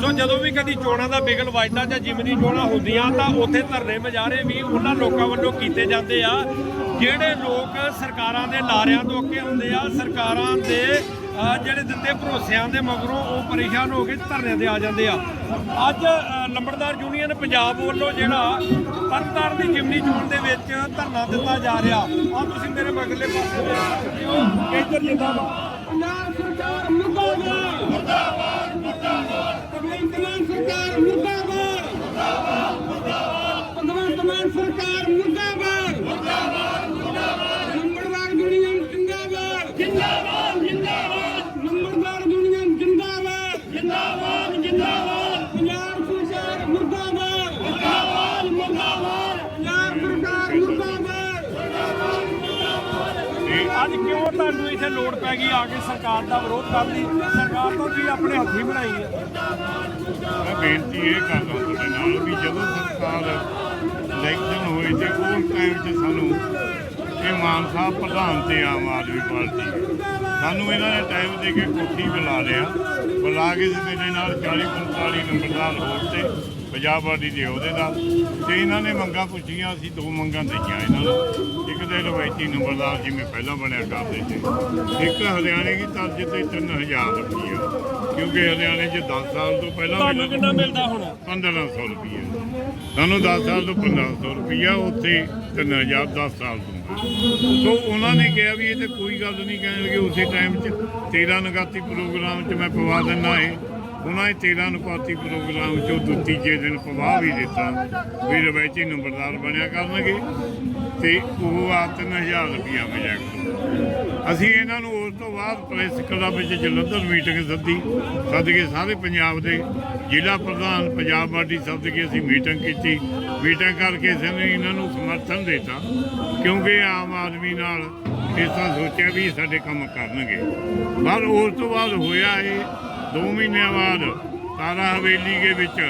ਸੋ ਜਦੋਂ ਵੀ ਕਦੀ ਚੋਣਾਂ ਦਾ ਬਿਗਲ ਵੱਜਦਾ ਜਾਂ ਜਿਮਨੀ ਚੋਣਾਂ ਹੁੰਦੀਆਂ ਤਾਂ ਉੱਥੇ ਧਰਨੇ ਮਜਾਰੇ ਵੀ ਉਹਨਾਂ ਲੋਕਾਂ ਵੱਲੋਂ ਕੀਤੇ ਜਾਂਦੇ ਆ। ਜਿਹੜੇ ਲੋਕ ਸਰਕਾਰਾਂ ਦੇ ਲਾਰਿਆਂ ਤੋਂ ਅੱਗੇ ਹੁੰਦੇ ਆ, ਸਰਕਾਰਾਂ ਦੇ ਜਿਹੜੇ ਦਿੱਤੇ ਭਰੋਸਿਆਂ ਦੇ ਮਗਰੋਂ ਉਹ ਪਰੇਸ਼ਾਨ ਹੋ ਕੇ ਧਰਨਿਆਂ ਤੇ ਆ ਜਾਂਦੇ ਆ। ਅੱਜ ਲੰਬੜਦਾਰ ਯੂਨੀਅਨ ਪੰਜਾਬ ਵੱਲੋਂ ਜਿਹੜਾ ਤਰਨਤਾਰਨ ਦੀ ਜਿਮਨੀ ਚੋਣ ਦੇ ਵਿੱਚ ਧਰਨਾ ਦਿੱਤਾ ਜਾ ਰਿਹਾ। ਆ ਤੁਸੀਂ ਮੇਰੇ ਮਗਰਲੇ ਪਾਸੇ ਇੱਧਰ ਜਿੰਦਾਬਾਦ। ਪੰਜਾਬ ਸਰਕਾਰ ਮੁਰਦਾਬਾਦ। ਭਗਵੰਤ ਮਾਨ ਸਰਕਾਰ ਮੁਰਦਾਬਾਦ। ਮੁਰਦਾਬਾਦ ਭਗਵੰਤ ਮਾਨ ਸਰਕਾਰ ਮੁਰਦਾਬਾਦ। ਮੁਰਦਾਬਾਦ ਮੁਰਦਾਬਾਦ ਨੰਬਰਦਾਰ ਯੂਨੀਅਨ ਜਿੰਦਾਬਾਦ। ਜਿੰਦਾਬਾਦ ਜਿੰਦਾਬਾਦ। ਨੰਬਰਦਾਰ ਯੂਨੀਅਨ ਜਿੰਦਾਬਾਦ। ਜਿੰਦਾਬਾਦ ਜਿੰਦਾਬਾਦ ਪੰਜਾਬ ਸਰਕਾਰ ਮੁਰਦਾਬਾਦ ਮੁਰਦਾਬਾਦ ਮੁਰਦਾਬਾਦ ਪੰਜਾਬ ਸਰਕਾਰ ਮੁਰਦਾਬਾਦ ਅੱਜ ਕਿਉਂ ਤੁਹਾਨੂੰ ਇੱਥੇ ਲੋੜ ਪੈ ਗਈ ਆ ਕੇ ਸਰਕਾਰ ਦਾ ਵਿਰੋਧ ਕਰਨ ਦੀ ਸਰਕਾਰ ਤੋਂ ਵੀ ਆਪਣੇ ਹੱਥੀ ਬਣਾਈ ਹੈ? ਮੈਂ ਬੇਨਤੀ ਇਹ ਕਰਦਾ ਤੁਹਾਡੇ ਨਾਲ ਵੀ ਜਦੋਂ ਸਰਕਾਰ ਇਲੈਕਸ਼ਨ ਹੋਏ ਤੇ ਉਸ ਟਾਈਮ 'ਚ ਸਾਨੂੰ ਇਹ ਮਾਨ ਸਾਹਿਬ ਪ੍ਰਧਾਨ ਤੇ ਆਮ ਆਦਮੀ ਪਾਰਟੀ ਸਾਨੂੰ ਇਹਨਾਂ ਨੇ ਟਾਈਮ ਦੇ ਕੇ ਕੋਠੀ ਬੁਲਾ ਲਿਆ। ਬੁਲਾ ਕੇ ਤੇ ਨਾਲ 40 45 ਨੰਬਰਦਾਰ ਹੋਰ ਤੇ ਪੰਜਾਬ ਪਾਰਟੀ ਦੇ ਉਹਦੇ ਨਾਲ। ਤੇ ਇਹਨਾਂ ਨੇ ਮੰਗਾਂ ਪੁੱਛੀਆਂ ਅਸੀਂ ਦੋ ਮੰਗਾਂ ਦਈਆਂ ਇਹਨਾਂ ਨੂੰ। ਇੱਕ ਤੇ ਰਵਾਇਤੀ ਨੰਬਰਦਾਰ ਜਿਵੇਂ ਪਹਿਲਾਂ ਬਣਿਆ ਕਰਦੇ ਸੀ ਇੱਕ ਹਰਿਆਣੇ ਦੀ ਤਰਜ਼ ਤੇ 3000 ਰੁਪਈਆ। ਕਿਉਂਕਿ ਹਰਿਆਣੇ 'ਚ 10 ਸਾਲ ਤੋਂ ਪਹਿਲਾਂ ਤੁਹਾਨੂੰ ਕਿੰਨਾ ਮਿਲਦਾ ਹੁਣ? 1500 ਰੁਪਈਆ। ਸਾਨੂੰ 10 ਸਾਲ ਤੋਂ 1500 ਰੁਪਈਆ ਉੱਥੇ 3000 10 ਸਾਲ ਤੋਂ ਸੋ ਉਹਨਾਂ ਨੇ ਕਿਹਾ ਵੀ ਇਹ ਤੇ ਕੋਈ ਗੱਲ ਨਹੀਂ ਕਹਿਣਗੇ ਉਸੇ ਟਾਈਮ 'ਚ 13 ਨਗਾਤੀ ਪ੍ਰੋਗਰਾਮ 'ਚ ਮੈਂ ਪਵਾ ਦਿੰਦਾ ਇਹ ਉਹਨਾਂ ਨੇ 13 ਨੁਕਾਤੀ ਪ੍ਰੋਗਰਾਮ 'ਚੋਂ ਦੂ ਤੀਜੇ ਦਿਨ ਪਵਾ ਵੀ ਦਿੱਤਾ। ਵੀ ਰਵਾਇਤੀ ਨੰਬਰਦਾਰ ਬਣਿਆ ਕਰਨਗੇ ਤੇ ਉਹ ਆ 3000 ਰੁਪਈਆ ਮਿਲਿਆ ਕਰੂ ਅਸੀਂ ਇਹਨਾਂ ਨੂੰ ਉਸ ਤੋਂ ਬਾਅਦ ਪ੍ਰੈਸ ਕਲੱਬ ਵਿੱਚ ਜਲੰਧਰ ਮੀਟਿੰਗ ਸੱਦੀ। ਸੱਦ ਕੇ ਸਾਰੇ ਪੰਜਾਬ ਦੇ ਜ਼ਿਲ੍ਹਾ ਪ੍ਰਧਾਨ ਪੰਜਾਬ ਪਾਰਟੀ ਸੱਦ ਕੇ ਅਸੀਂ ਮੀਟਿੰਗ ਕੀਤੀ। ਮੀਟਿੰਗ ਕਰਕੇ ਅਸੀਂ ਨੇ ਇਹਨਾਂ ਨੂੰ ਸਮਰਥਨ ਦਿੱਤਾ ਕਿਉਂਕਿ ਆਮ ਆਦਮੀ ਨਾਲ ਇਸ ਤਰ੍ਹਾਂ ਸੋਚਿਆ ਵੀ ਸਾਡੇ ਕੰਮ ਕਰਨਗੇ। ਪਰ ਉਸ ਤੋਂ ਬਾਅਦ ਹੋਇਆ ਇਹ 2 ਮਹੀਨਿਆਂ ਬਾਅਦ ਤਾਰਾ ਹਵੇਲੀ ਦੇ ਵਿੱਚ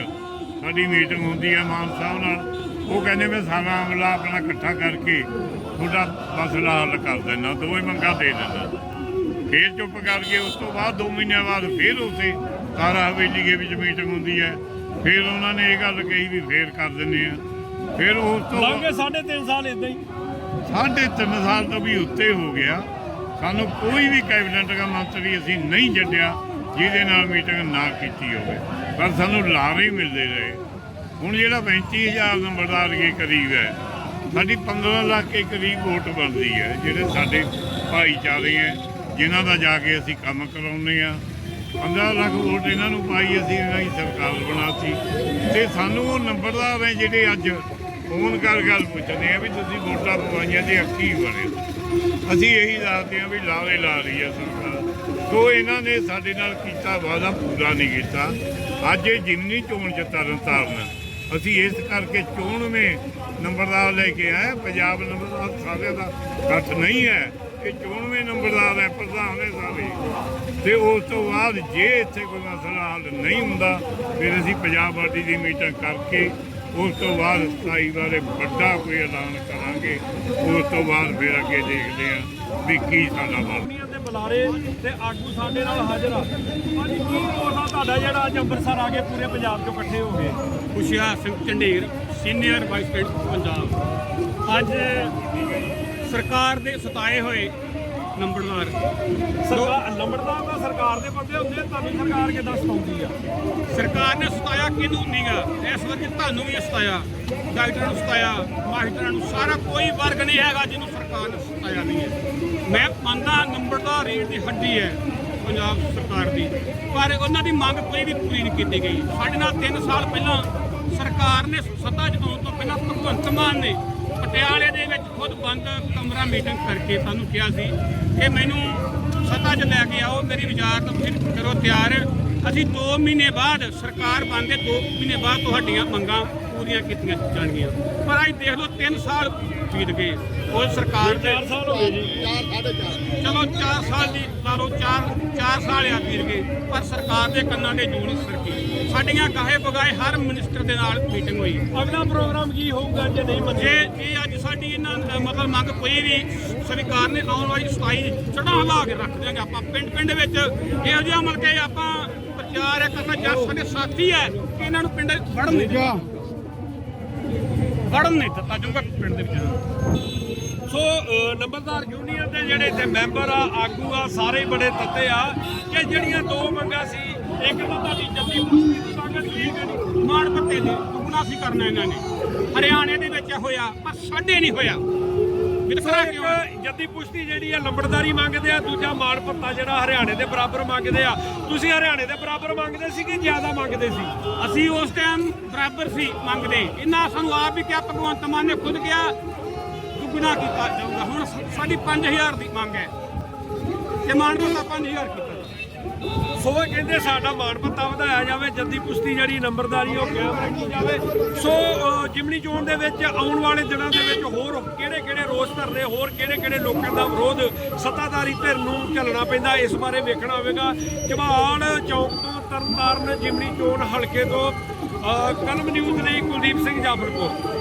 ਸਾਡੀ ਮੀਟਿੰਗ ਹੁੰਦੀ ਹੈ ਮਾਨ ਸਾਹਿਬ ਨਾਲ। ਉਹ ਕਹਿੰਦੇ ਮੈਂ ਸਾਰਾ ਅਮਲਾ ਆਪਣਾ ਇਕੱਠਾ ਕਰਕੇ ਤੁਹਾਡਾ ਮਸਲਾ ਹੱਲ ਕਰ ਦੇਣਾ ਦੋਵੇਂ ਮੰਗਾਂ ਦੇ ਦੇਣਾ ਫੇਰ ਚੁੱਪ ਕਰਕੇ ਉਸ ਤੋਂ ਬਾਅਦ 2 ਮਹੀਨਿਆਂ ਬਾਅਦ ਫੇਰ ਉਸੇ ਤਾਰਾ ਹਵੇਲੀ ਦੇ ਵਿੱਚ ਮੀਟਿੰਗ ਹੁੰਦੀ ਹੈ ਫੇਰ ਉਹਨਾਂ ਨੇ ਇਹ ਗੱਲ ਕਹੀ ਵੀ ਫੇਰ ਕਰ ਦਿੰਦੇ ਆ। ਫਿਰ ਉਸ ਤੋਂ ਲੰਘੇ 3.5 ਸਾਲ ਇਦਾਂ ਹੀ। ਸਾਢੇ ਤਿੰਨ ਸਾਲ ਤੋਂ ਵੀ ਉੱਤੇ ਹੋ ਗਿਆ। ਸਾਨੂੰ ਕੋਈ ਵੀ ਕੈਬਨਿਟ ਦਾ ਮੰਤਰੀ ਅਸੀਂ ਨਹੀਂ ਛੱਡਿਆ। ਜਿਹਦੇ ਨਾਲ ਮੀਟਿੰਗ ਨਾ ਕੀਤੀ ਹੋਵੇ। ਪਰ ਸਾਨੂੰ ਲਾਰੇ ਹੀ ਮਿਲਦੇ ਰਹੇ। ਹੁਣ ਜਿਹੜਾ 35000 ਨੰਬਰਦਾਰ ਦੇ ਕਰੀਬ ਹੈ, ਸਾਡੀ 15 ਲੱਖ ਦੇ ਕਰੀਬ ਵੋਟ ਬਣਦੀ ਹੈ, ਜਿਹੜੇ ਸਾਡੇ ਭਾਈਚਾਰੇ ਹੈ, ਜਿਨ੍ਹਾਂ ਦਾ ਜਾ ਕੇ ਅਸੀਂ ਕੰਮ ਕਰਾਉਂਦੇ ਆ 15 ਲੱਖ ਵੋਟ ਇਹਨਾਂ ਨੂੰ ਪਾਈ ਅਸੀਂ, ਇਹਨਾਂ ਦੀ ਸਰਕਾਰ ਬਣਾਤੀ। ਤੇ ਸਾਨੂੰ ਉਹ ਨੰਬਰਦਾਰ ਹੈ ਜਿਹੜੇ ਅੱਜ ਫੋਨ ਕਰ ਗੱਲ ਪੁੱਛਦੇ ਆ ਵੀ ਤੁਸੀਂ ਵੋਟਾਂ ਪਵਾਈਆਂ ਤੇ ਅੱਖੀ ਬਣੇ। ਅਸੀਂ ਇਹੀ ਦੱਸਦੇ ਆ ਵੀ ਲਾਵੇ ਲਾ ਰਹੀ ਹੈ ਸਾਨੂੰ। ਸੋ ਇਹਨਾਂ ਨੇ ਸਾਡੇ ਨਾਲ ਕੀਤਾ ਵਾਅਦਾ, ਪੂਰਾ ਨਹੀਂ ਕੀਤਾ। ਅੱਜ ਇਹ ਜਿਮਨੀ ਚੋਣ ਚ ਤਰਨ ਤਾਰਨ। ਅਸੀਂ ਇਸ ਕਰਕੇ ਚੋਣਵੇਂ ਨੰਬਰਦਾਰ ਲੈ ਕੇ ਆਏ ਪੰਜਾਬ ਨੰਬਰਦਾਰ ਸਾਰਿਆਂ ਦਾ ਇਕੱਠ ਨਹੀਂ ਹੈ ਇਹ ਚੋਣਵੇਂ ਨੰਬਰਦਾਰ ਹੈ, ਪ੍ਰਧਾਨ ਹੈ ਸਾਰੇ। ਤੇ ਉਸ ਤੋਂ ਬਾਅਦ ਜੇ ਇੱਥੇ ਕੋਈ ਮਸਲਾ ਹੱਲ ਨਹੀਂ ਹੁੰਦਾ, ਫਿਰ ਅਸੀਂ ਪੰਜਾਬ ਪਾਰਟੀ ਦੀ ਮੀਟਿੰਗ ਕਰਕੇ ਉਸ ਤੋਂ ਬਾਅਦ 27 ਬਾਰੇ ਵੱਡਾ ਕੋਈ ਐਲਾਨ ਕਰਾਂਗੇ। ਉਸ ਤੋਂ ਬਾਅਦ ਫਿਰ ਅੱਗੇ ਦੇਖਦੇ ਹਾਂ ਵੀ ਕੀ ਸਾਡਾ ਬਣਦਾ ਬੁਲਾਰੇ ਤੇ ਆਗੂ ਸਾਡੇ ਨਾਲ ਹਾਜ਼ਰ ਆ। ਅੱਜ ਕੀ ਰੋਲ ਆ ਤੁਹਾਡਾ ਜਿਹੜਾ ਅੱਜ ਅੰਮ੍ਰਿਤਸਰ ਆ ਕੇ ਪੂਰੇ ਪੰਜਾਬ ਚੋਂ ਇਕੱਠੇ ਹੋ ਗਏ? Hushiar Singh Jhander senior vice president Punjab. ਅੱਜ ਸਰਕਾਰ ਦੇ ਸਤਾਏ ਹੋਏ ਨੰਬਰਦਾਰ ਸਰਕਾਰ ਲੰਬੜਦਾਰ ਤਾਂ ਸਰਕਾਰ ਦੇ ਬੰਦੇ ਹੁੰਦੇ ਆ, ਤੁਹਾਨੂੰ ਸਰਕਾਰ ਕਿੱਦਾਂ ਸਤਾਉਂਦੀ ਆ? ਸਰਕਾਰ ਨੇ ਸਤਾਇਆ ਕਿਹਨੂੰ ਨਹੀਂਗਾ ਇਸ ਵਕਤ ਤੁਹਾਨੂੰ ਵੀ ਸਤਾਇਆ ਡਾਕਟਰਾਂ ਨੂੰ ਸਤਾਇਆ ਮਾਸਟਰਾਂ ਨੂੰ ਸਾਰਾ ਕੋਈ ਵਰਗ ਨਹੀਂ ਹੈਗਾ ਜਿਹਨੂੰ ਸਰਕਾਰ ਨੇ ਸਤਾਇਆ ਨਹੀਂ ਹੈ। ਮੈਂ ਮੰਨਦਾ ਨੰਬਰਦਾਰ ਰੇਟ ਦੀ ਹੱਡੀ ਹੈ ਪੰਜਾਬ ਸਰਕਾਰ ਦੀ ਪਰ ਉਹਨਾਂ ਦੀ ਮੰਗ ਕੋਈ ਵੀ ਪੂਰੀ ਨਹੀਂ ਕੀਤੀ ਗਈ। ਸਾਡੇ ਨਾਲ 3 ਸਾਲ ਪਹਿਲਾਂ ਸਰਕਾਰ ਨੇ ਸੱਤਾ 'ਚ ਆਉਣ ਤੋਂ ਪਹਿਲਾਂ ਭਗਵੰਤ ਮਾਨ ਨੇ ਪਟਿਆਲੇ ਦੇ ਵਿੱਚ ਖੁਦ ਬੰਦ ਕਮਰਾ ਮੀਟਿੰਗ ਕਰਕੇ ਸਾਨੂੰ ਕਿਹਾ ਸੀ ਕਿ ਮੈਨੂੰ ਸੱਤਾ 'ਚ ਲੈ ਕੇ ਆਓ, ਮੇਰੀ ਵਿਚਾਰ ਤੋਂ ਕਰੋ ਤਿਆਰ। ਅਸੀਂ 2 ਮਹੀਨੇ ਬਾਅਦ, ਸਰਕਾਰ ਬਣਦੇ 2 ਮਹੀਨੇ ਬਾਅਦ ਤੁਹਾਡੀਆਂ ਮੰਗਾਂ ਪੂਰੀਆਂ ਕੀਤੀਆਂ ਜਾਣਗੀਆਂ। ਪਰ ਅੱਜ ਦੇਖ ਲਓ 3 ਸਾਲ ਬੀਤ ਗਏ। ਉਹ ਸਰਕਾਰ ਦੇ 4 ਸਾਲ ਹੋ ਗਏ ਜੀ। ਚਲੋ 4 ਸਾਲ ਦੀ ਲਾ ਲਓ 4 4 ਸਾਲ ਆ ਬੀਤ ਗਏ ਪਰ ਸਰਕਾਰ ਦੇ ਕੰਨਾਂ ਦੇ ਜੂੰ ਨਹੀਂ ਸਰਕੀ ਸਾਡੀਆਂ ਕਾਹੇ ਬਗਾਏ ਹਰ ਮਿਨਿਸਟਰ ਦੇ ਨਾਲ ਮੀਟਿੰਗ ਹੋਈ। ਅਗਲਾ ਪ੍ਰੋਗਰਾਮ ਕੀ ਹੋਊਗਾ ਜੇ ਨਹੀਂ ਮੰਨੇ ਜੇ ਜੇ ਅੱਜ ਸਾਡੀ ਇਹਨਾਂ ਮਤਲਬ ਮੰਗ ਕੋਈ ਵੀ ਸਰਕਾਰ ਨੇ ਆਉਣ ਵਾਲੀ 27 ਚੜਾ ਲਾ ਕੇ ਰੱਖ ਦਿਆਂਗੇ ਆਪਾਂ। ਪਿੰਡ ਪਿੰਡ ਵਿੱਚ ਇਹੋ ਜਿਹਾ ਮਤਲਬ ਕਿ ਆਪਾਂ ਹੈ ਕਰਨਾ ਜਾਂ ਸਾਡੇ ਸਾਥੀ ਹੈ ਕਿ ਇਹਨਾਂ ਨੂੰ ਪਿੰਡ ਵਿੱਚ ਵੜਨ ਨਹੀਂ ਵੜਨ ਨਹੀਂ ਦਿੱਤਾ ਜੂਗਾ ਪਿੰਡ ਦੇ ਵਿੱਚ। ਸੋ ਨੰਬਰਦਾਰ ਯੂਨੀਅਨ ਦੇ ਜਿਹੜੇ ਇੱਥੇ ਮੈਂਬਰ ਆ, ਆਗੂ ਆ, ਸਾਰੇ ਬੜੇ ਤੱਤੇ ਆ ਕਿ ਜਿਹੜੀਆਂ ਦੋ ਮੰਗਾਂ ਸੀ, ਇੱਕ ਤਾਂ ਤੁਹਾਡੀ ਜੱਦੀ ਪੁਸ਼ਤੀ ਦੀ ਮੰਗ ਠੀਕ ਹੈ ਮਾਣ ਪੱਤੇ ਦੀ, ਦੁਗਣਾ ਸੀ ਕਰਨਾ ਇਹਨਾਂ ਨੇ। ਹਰਿਆਣੇ ਦੇ ਵਿੱਚ ਹੋਇਆ, ਪਰ ਸਾਡੇ ਨਹੀਂ ਹੋਇਆ। ਹੈ? ਇੱਕ ਜੱਦੀ ਪੁਸ਼ਤੀ ਜਿਹੜੀ ਆ ਲੰਬੜਦਾਰੀ ਮੰਗਦੇ ਆ ਦੂਜਾ ਮਾਣ ਭੱਤਾ ਜਿਹੜਾ ਹਰਿਆਣੇ ਦੇ ਬਰਾਬਰ ਮੰਗਦੇ ਆ। ਤੁਸੀਂ ਹਰਿਆਣੇ ਦੇ ਬਰਾਬਰ ਮੰਗਦੇ ਸੀ ਕਿ ਜ਼ਿਆਦਾ ਮੰਗਦੇ ਸੀ? ਅਸੀਂ ਉਸ ਟਾਈਮ ਬਰਾਬਰ ਸੀ ਮੰਗਦੇ। ਇਹਨਾਂ ਸਾਨੂੰ ਆਪ ਵੀ ਕਿਹਾ ਭਗਵੰਤ ਮਾਨ ਨੇ ਖੁਦ ਕਿਹਾ ਦੁੱਗਣਾ ਕੀਤਾ ਜਾਊਗਾ। ਹੁਣ ਸਾਡੀ 5000 ਦੀ ਮੰਗ ਹੈ। ਤੇ ਮਾਨ ਪੱਤਾ 5000 ਕੀਤਾ ਸੋ ਇਹ ਕਹਿੰਦੇ ਸਾਡਾ ਮਾਣ ਪੱਤਾ ਵਧਾਇਆ ਜਾਵੇ ਜੱਦੀ ਪੁਸ਼ਤੀ ਜਿਹੜੀ ਨੰਬਰਦਾਰੀ ਉਹ ਕਾਇਮ ਰੱਖੀ ਜਾਵੇ। ਸੋ ਜਿਮਨੀ ਚੋਣ ਦੇ ਵਿੱਚ ਆਉਣ ਵਾਲੇ ਦਿਨਾਂ ਦੇ ਵਿੱਚ ਹੋਰ ਕਿਹੜੇ ਕਿਹੜੇ ਰੋਸ ਧਰਨੇ, ਹੋਰ ਕਿਹੜੇ ਕਿਹੜੇ ਲੋਕਾਂ ਦਾ ਵਿਰੋਧ ਸੱਤਾਧਾਰੀ ਧਿਰ ਨੂੰ ਝੱਲਣਾ ਪੈਂਦਾ, ਇਸ ਬਾਰੇ ਵੇਖਣਾ ਹੋਵੇਗਾ। ਝਬਾਲ ਚੌਕ ਤੋਂ ਤਰਨਤਾਰਨ ਜਿਮਨੀ ਚੋਣ ਹਲਕੇ ਤੋਂ ਕਲਮ ਨਿਊਜ਼ ਲਈ ਕੁਲਦੀਪ ਸਿੰਘ ਜਾਫਰਪੁਰ